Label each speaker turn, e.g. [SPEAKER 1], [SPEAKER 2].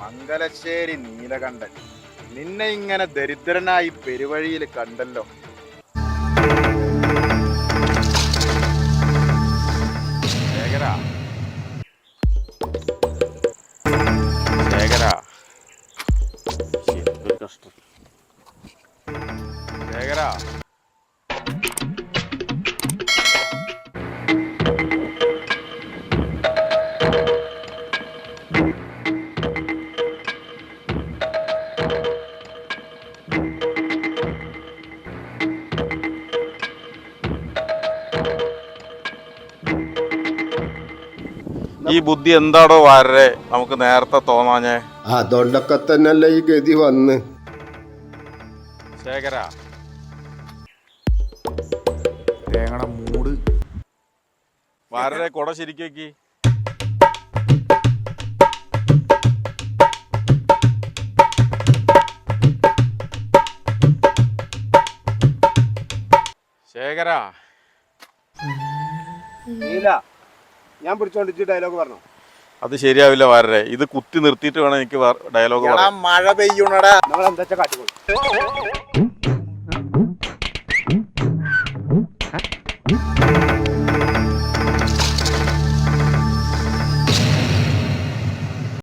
[SPEAKER 1] മംഗലശ്ശേരി നീലകണ്ഠൻ. നിന്നെ ഇങ്ങനെ ദരിദ്രനായി പെരുവഴിയിൽ കണ്ടല്ലോ. ശേഖര. ശേഖര. ഈ ബുദ്ധി എന്താടോ വരെ നമുക്ക് നേരത്തെ തോന്നാഞ്ഞേ.
[SPEAKER 2] അതുകൊണ്ടൊക്കെ തന്നെയല്ലേ ഈ ഗതി വന്ന്.
[SPEAKER 1] ശേഖര. തേങ്ങണ മൂട്. വരെ കൊട ശരിക്കേക്ക് ശേഖര.
[SPEAKER 2] നീല ഞാൻ പിടിച്ചോണ്ടിച്ച് ഡയലോഗ് പറഞ്ഞു.
[SPEAKER 1] അത് ശരിയാവില്ല വാരരെ. ഇത് കുത്തി നിർത്തിയിട്ട് വേണം എനിക്ക് ഡയലോഗ് പറയാൻ.
[SPEAKER 2] മഴ പെയ്യുണടാ. നമ്മൾ എന്താ കാട്ടിക്കോളൂ?